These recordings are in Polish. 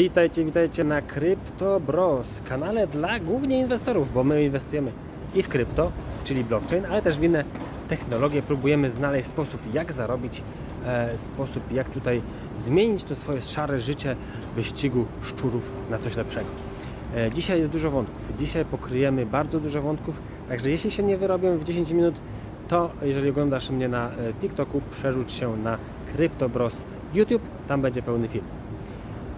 Witajcie, witajcie na Crypto Bros, kanale dla głównie inwestorów, bo my inwestujemy i w krypto, czyli blockchain, ale też w inne technologie. Próbujemy znaleźć sposób, jak zarobić, e, sposób, jak tutaj zmienić to swoje szare życie wyścigu szczurów na coś lepszego. E, dzisiaj jest dużo wątków. Dzisiaj pokryjemy bardzo dużo wątków, także jeśli się nie wyrobię w 10 minut, to jeżeli oglądasz mnie na e, TikToku, przerzuć się na Crypto Bros YouTube, tam będzie pełny film.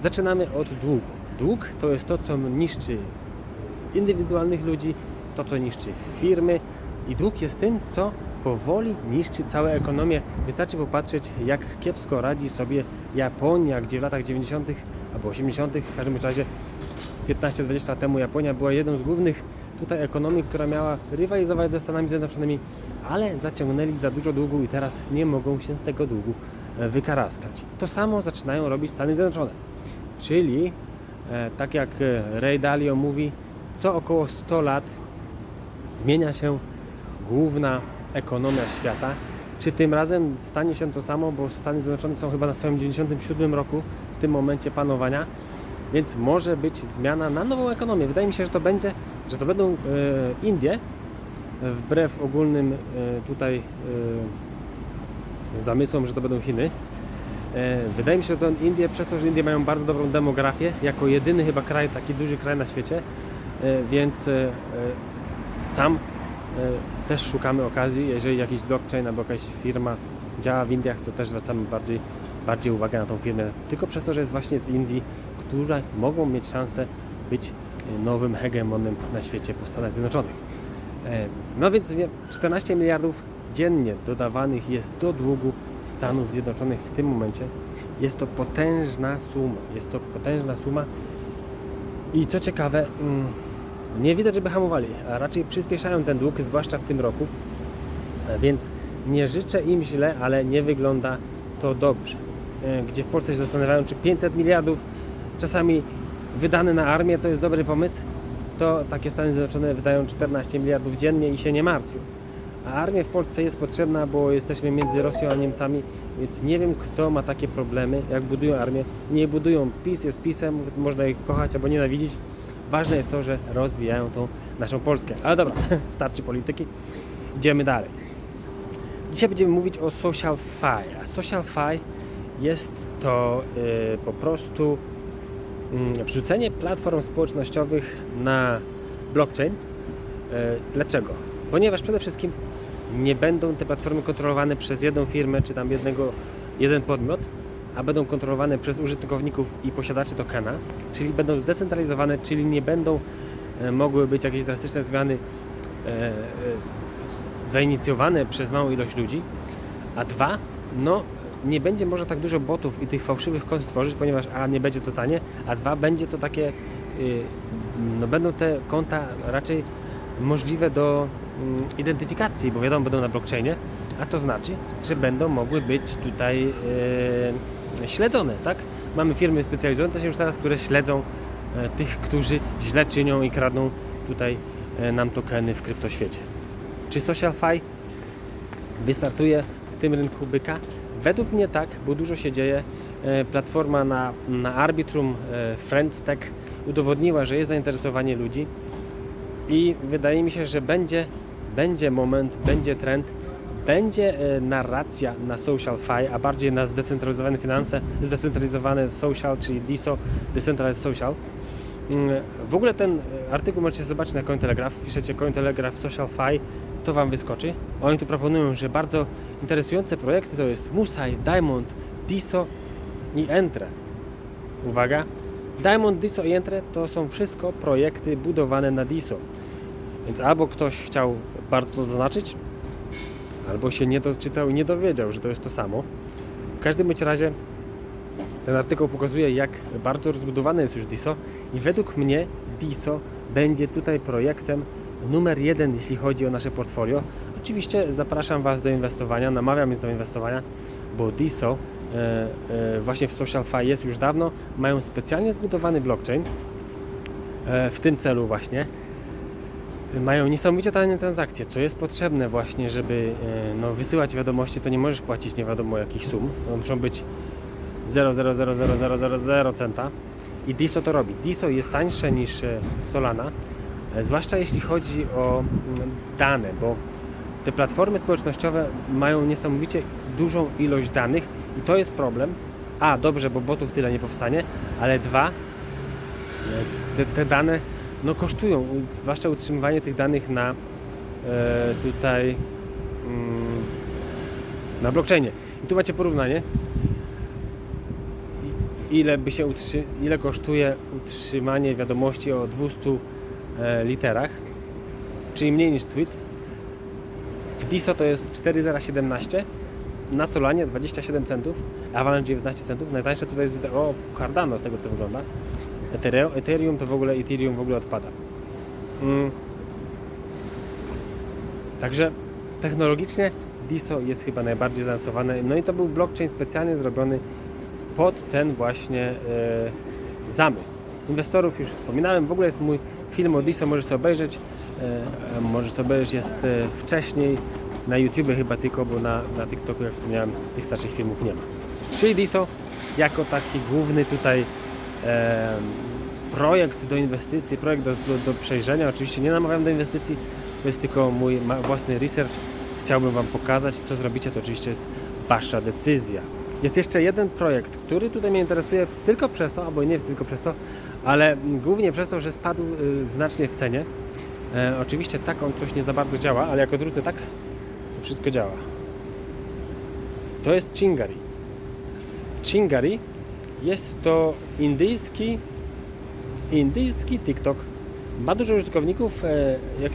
Zaczynamy od długu. Dług to jest to, co niszczy indywidualnych ludzi, to, co niszczy firmy i dług jest tym, co powoli niszczy całą ekonomię. Wystarczy popatrzeć, jak kiepsko radzi sobie Japonia, gdzie w latach 90. albo 80., w każdym razie 15-20 lat temu Japonia była jedną z głównych tutaj ekonomii, która miała rywalizować ze Stanami Zjednoczonymi, ale zaciągnęli za dużo długu i teraz nie mogą się z tego długu e, wykaraskać. To samo zaczynają robić Stany Zjednoczone. Czyli, e, tak jak e, Ray Dalio mówi, co około 100 lat zmienia się główna ekonomia świata. Czy tym razem stanie się to samo, bo Stany Zjednoczone są chyba na swoim 97 roku w tym momencie panowania, więc może być zmiana na nową ekonomię. Wydaje mi się, że to będzie, że to będą e, Indie, wbrew ogólnym tutaj zamysłom, że to będą Chiny. E, Wydaje mi się, że to Indie, przez to, że Indie mają bardzo dobrą demografię, jako jedyny chyba kraj, taki duży kraj na świecie, e, więc e, tam też szukamy okazji, jeżeli jakiś blockchain albo jakaś firma działa w Indiach, to też zwracamy bardziej, bardziej uwagę na tą firmę, tylko przez to, że jest właśnie z Indii, które mogą mieć szansę być nowym hegemonem na świecie po Stanach Zjednoczonych. No więc wie- 14 miliardów dziennie dodawanych jest do długu Stanów Zjednoczonych w tym momencie. Jest to potężna suma. Jest to potężna suma. I co ciekawe, mm, nie widać, żeby hamowali, a raczej przyspieszają ten dług, zwłaszcza w tym roku. E, Więc nie życzę im źle, ale nie wygląda to dobrze. E, Gdzie w Polsce się zastanawiają, czy 500 miliardów czasami wydane na armię to jest dobry pomysł, to takie Stany Zjednoczone wydają 14 miliardów dziennie i się nie martwią. A armia w Polsce jest potrzebna, bo jesteśmy między Rosją a Niemcami, więc nie wiem kto ma takie problemy, jak budują armię. Nie budują PiS, jest PiSem, można ich kochać albo nienawidzić. Ważne jest to, że rozwijają tą naszą Polskę. Ale dobra, starczy polityki. Idziemy dalej. Dzisiaj będziemy mówić o Social Fi. A Social Fi jest to y, po prostu mm, wrzucenie platform społecznościowych na blockchain. E, Dlaczego? Ponieważ przede wszystkim nie będą te platformy kontrolowane przez jedną firmę czy tam jednego, jeden podmiot, a będą kontrolowane przez użytkowników i posiadaczy tokena, czyli będą zdecentralizowane, czyli nie będą e, mogły być jakieś drastyczne zmiany e, e, zainicjowane przez małą ilość ludzi, a dwa, no nie będzie może tak dużo botów i tych fałszywych kont stworzyć, ponieważ a nie będzie to tanie, a dwa będzie to takie, y, no będą te konta raczej możliwe do identyfikacji, bo wiadomo będą na blockchainie, a to znaczy, że będą mogły być tutaj y, śledzone, tak? Mamy firmy specjalizujące się już teraz, które śledzą e, tych, którzy źle czynią i kradną tutaj e, nam tokeny w kryptoświecie. Czy SocialFi wystartuje w tym rynku byka? Według mnie tak, bo dużo się dzieje. E, Platforma na, na Arbitrum e, FriendsTech udowodniła, że jest zainteresowanie ludzi i wydaje mi się, że będzie, będzie moment, będzie trend, będzie e, narracja na SocialFi, a bardziej na zdecentralizowane finanse, zdecentralizowane social, czyli DISO, Decentralized Social. Mm, W ogóle ten e, artykuł możecie zobaczyć na Cointelegraph. Piszecie Cointelegraph Social Fi, to Wam wyskoczy. Oni tu proponują, że bardzo interesujące projekty to jest Musai, Diamond, Diso i Entre. Uwaga, Diamond, Diso i Entre to są wszystko projekty budowane na Diso. Więc albo ktoś chciał bardzo to zaznaczyć, albo się nie doczytał i nie dowiedział, że to jest to samo. W każdym bądź razie ten artykuł pokazuje, jak bardzo rozbudowane jest już DISO i według mnie DISO będzie tutaj projektem numer jeden, jeśli chodzi o nasze portfolio. Oczywiście zapraszam Was do inwestowania, namawiam jest do inwestowania, bo DISO właśnie w SocialFi jest już dawno. Mają specjalnie zbudowany blockchain e, w tym celu właśnie. Mają niesamowicie tanie transakcje, co jest potrzebne właśnie, żeby e, no, wysyłać wiadomości, to nie możesz płacić nie wiadomo jakich sum. No, muszą być 0,00000 centa. I DISO to robi. DISO jest tańsze niż e, Solana, e, zwłaszcza jeśli chodzi o mm, dane, bo te platformy społecznościowe mają niesamowicie dużą ilość danych i to jest problem. A, dobrze, bo botów tyle nie powstanie, ale dwa, e, te, te dane no, kosztują, zwłaszcza utrzymywanie tych danych na e, tutaj mm, na blockchainie. I tu macie porównanie. Ile by się utrzy, ile kosztuje utrzymanie wiadomości o 200 e, literach, czyli mniej niż tweet. W DISO to jest 4,017, na Solanie 27 centów, Avalanche 19 centów. Najtańsze tutaj jest o Cardano z tego co wygląda. Ethereum, to w ogóle Ethereum w ogóle odpada. Mm. Także technologicznie DISO jest chyba najbardziej zaawansowane. No i to był blockchain specjalnie zrobiony pod ten właśnie e, zamysł. Inwestorów już wspominałem, w ogóle jest mój film o DISO, możesz sobie obejrzeć. E, możesz sobie obejrzeć, jest e, wcześniej na YouTubie chyba tylko, bo na, na TikToku, jak wspomniałem, tych starszych filmów nie ma. Czyli DISO jako taki główny tutaj e, projekt do inwestycji, projekt do, do, do przejrzenia. Oczywiście nie namawiam do inwestycji, to jest tylko mój własny research. Chciałbym Wam pokazać, co zrobicie, to oczywiście jest Wasza decyzja. Jest jeszcze jeden projekt, który tutaj mnie interesuje tylko przez to, albo nie tylko przez to, ale głównie przez to, że spadł y, znacznie w cenie. E, oczywiście tak on coś nie za bardzo działa, ale jak odwrócę tak, wszystko działa. To jest Chingari. Chingari jest to indyjski indyjski TikTok. Ma dużo użytkowników. e, Jak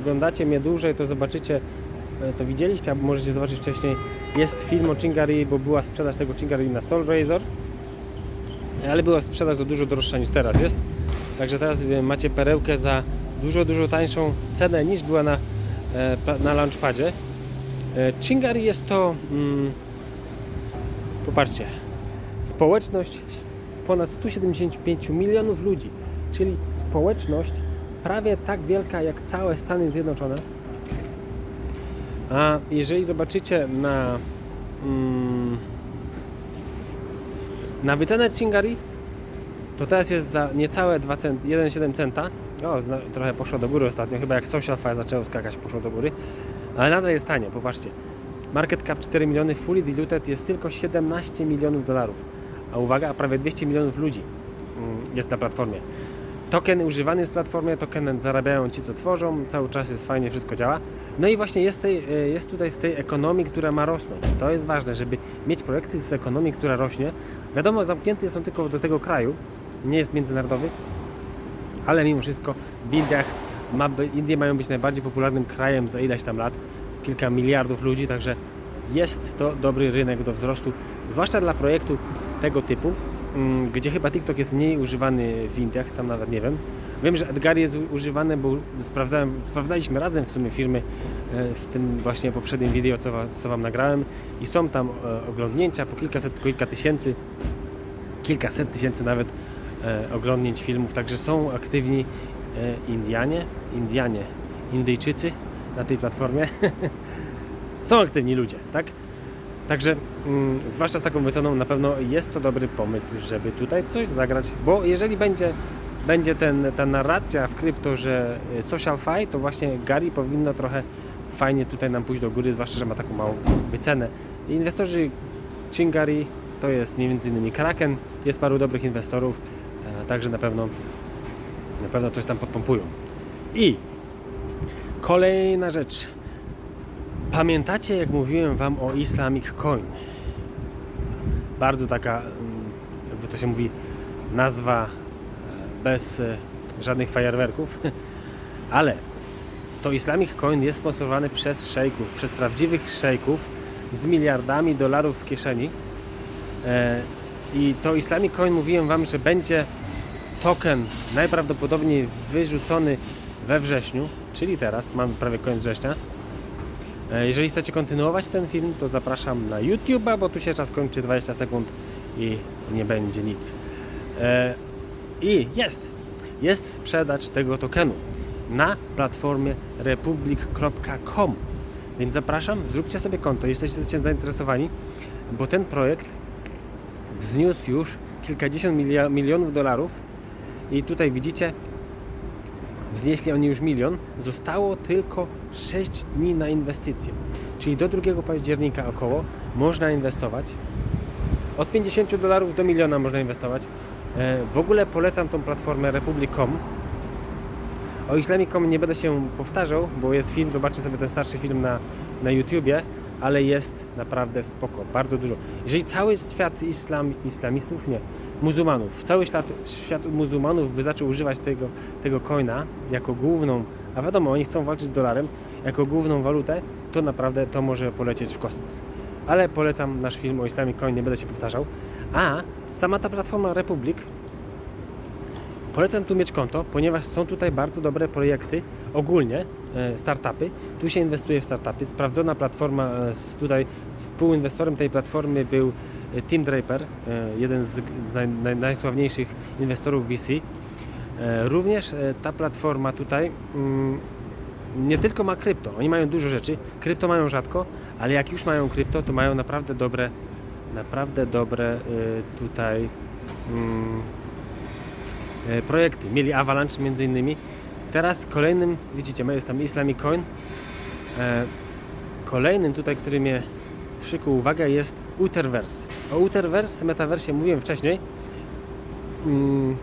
oglądacie mnie dłużej, to zobaczycie, e, to widzieliście, albo możecie zobaczyć wcześniej. Jest film o Chingari, bo była sprzedaż tego Chingari na Soul Razor, ale była sprzedaż za dużo droższa niż teraz jest. Także teraz e, macie perełkę za dużo, dużo tańszą cenę niż była na, na launchpadzie. E, Chingari jest to, mm, popatrzcie, społeczność ponad 175 milionów ludzi, czyli społeczność prawie tak wielka jak całe Stany Zjednoczone. A jeżeli zobaczycie na mm, na wycenę Chingari, to teraz jest za niecałe 2 cent, 1,7 centa. O, trochę poszło do góry ostatnio, chyba jak Social Fi zaczęło skakać, poszło do góry. Ale nadal jest tanie, popatrzcie. Market cap 4 miliony, fully diluted jest tylko 17 milionów dolarów. A uwaga, prawie 200 milionów ludzi mm, jest na platformie. Token używany jest w platformie, token zarabiają ci, co tworzą, cały czas jest fajnie, wszystko działa. No i właśnie jest, tej, e, jest tutaj w tej ekonomii, która ma rosnąć. To jest ważne, żeby mieć projekty z ekonomii, która rośnie. Wiadomo, zamknięty są tylko do tego kraju, nie jest międzynarodowy, ale mimo wszystko w Indiach ma Indie mają być najbardziej popularnym krajem za ileś tam lat, kilka miliardów ludzi, także jest to dobry rynek do wzrostu, zwłaszcza dla projektu tego typu, mm, gdzie chyba TikTok jest mniej używany w Indiach, sam nawet nie wiem. Wiem, że Edgar jest używany, bo sprawdzałem, sprawdzaliśmy razem w sumie filmy e, w tym właśnie poprzednim wideo, co, co Wam nagrałem i są tam e, oglądnięcia po kilkaset, kilka tysięcy, kilkaset tysięcy nawet e, oglądnięć filmów, także są aktywni Indianie, Indianie, Indyjczycy na tej platformie. są aktywni ludzie, tak? Także mm, zwłaszcza z taką wyceną na pewno jest to dobry pomysł, żeby tutaj coś zagrać, bo jeżeli będzie, będzie ten, ta narracja w krypto, że y, social fi, to właśnie Gary powinno trochę fajnie tutaj nam pójść do góry, zwłaszcza, że ma taką małą wycenę. Inwestorzy Chingari to jest m.in. Kraken, jest paru dobrych inwestorów, e, także na pewno na pewno coś tam podpompują. I kolejna rzecz. Pamiętacie, jak mówiłem Wam o Islamic Coin? Bardzo taka, mm, jakby to się mówi, nazwa e, bez e, żadnych fajerwerków, ale to Islamic Coin jest sponsorowany przez szejków, przez prawdziwych szejków z miliardami dolarów w kieszeni. E, I to Islamic Coin mówiłem Wam, że będzie token najprawdopodobniej wyrzucony we wrześniu, czyli teraz, mamy prawie koniec września. E, Jeżeli chcecie kontynuować ten film, to zapraszam na YouTube'a, bo tu się czas kończy 20 sekund i nie będzie nic. E, I jest, jest sprzedaż tego tokenu na platformie republic.com. Więc zapraszam, zróbcie sobie konto, jeśli jesteście zainteresowani, bo ten projekt wzniósł już kilkadziesiąt milionów dolarów i tutaj widzicie, wznieśli oni już milion, zostało tylko 6 dni na inwestycje. Czyli do 2 października około można inwestować. Od 50 dolarów do miliona można inwestować. E, W ogóle polecam tą platformę Republic.com. O Islamicom nie będę się powtarzał, bo jest film, zobaczcie sobie ten starszy film na, na YouTubie, ale jest naprawdę spoko, bardzo dużo. Jeżeli cały świat islam, islamistów, nie, muzułmanów, cały świat, świat muzułmanów by zaczął używać tego, tego coina jako główną, a wiadomo, oni chcą walczyć z dolarem, jako główną walutę, to naprawdę to może polecieć w kosmos. Ale polecam nasz film o Islamic Coin, nie będę się powtarzał. A sama ta platforma Republic Polecam tu mieć konto, ponieważ są tutaj bardzo dobre projekty, ogólnie e, startupy. Tu się inwestuje w startupy. Sprawdzona platforma, e, tutaj współinwestorem tej platformy był e, Tim Draper, jeden z naj, naj, najsławniejszych inwestorów VC. Również ta platforma tutaj mm, nie tylko ma krypto, oni mają dużo rzeczy. Krypto mają rzadko, ale jak już mają krypto, to mają naprawdę dobre, naprawdę dobre tutaj. E, projekty. Mieli Avalanche między innymi. Teraz kolejnym, widzicie, jest tam Islamic Coin. E, Kolejnym tutaj, który mnie przykuł uwagę jest Utherverse. O Utherverse, metaversie mówiłem wcześniej. Mm,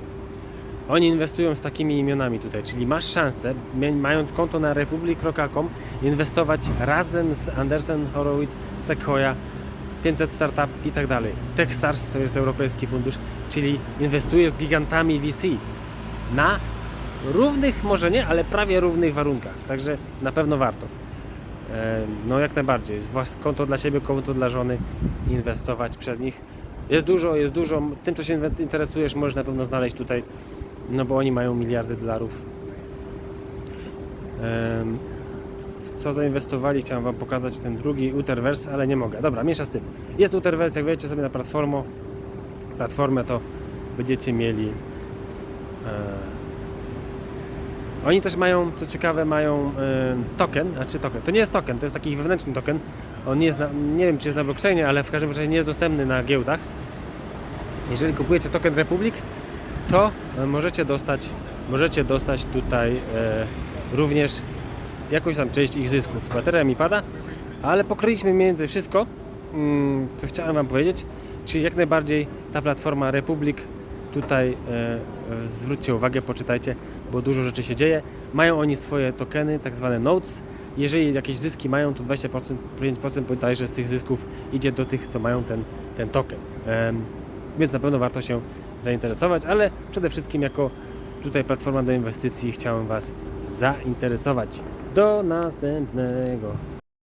oni inwestują z takimi imionami tutaj, czyli masz szansę, mając konto na republic.com, inwestować razem z Andersen Horowitz, Sequoia, 500 Startup i tak dalej. Techstars to jest europejski fundusz, czyli inwestujesz z gigantami VC na równych, może nie, ale prawie równych warunkach. Także na pewno warto. E, No jak najbardziej. Konto dla siebie, konto dla żony, inwestować przez nich. Jest dużo, jest dużo. Tym, co się interesujesz, możesz na pewno znaleźć tutaj, no bo oni mają miliardy dolarów. W co zainwestowali, chciałem Wam pokazać ten drugi Utherverse, ale nie mogę. Dobra, miesza z tym. Jest Utherverse, jak wejdziecie sobie na platformę, platformę to będziecie mieli. E, oni też mają, co ciekawe, mają e, token, znaczy token. To nie jest token, to jest taki wewnętrzny token. On nie jest, na, nie wiem czy jest na blockchainie, ale w każdym razie nie jest dostępny na giełdach. Jeżeli kupujecie token Republic, to e, możecie dostać, możecie dostać tutaj również jakąś tam część ich zysków. Bateria mi pada, ale pokroiliśmy między wszystko, mm, co chciałem Wam powiedzieć. Czyli jak najbardziej ta platforma Republic tutaj e, zwróćcie uwagę, poczytajcie, bo dużo rzeczy się dzieje. Mają oni swoje tokeny, tak zwane notes. Jeżeli jakieś zyski mają, to 20%, 5% bodajże z tych zysków idzie do tych, co mają ten, ten token. Więc na pewno warto się zainteresować, ale przede wszystkim jako tutaj platforma do inwestycji chciałem Was zainteresować. Do następnego.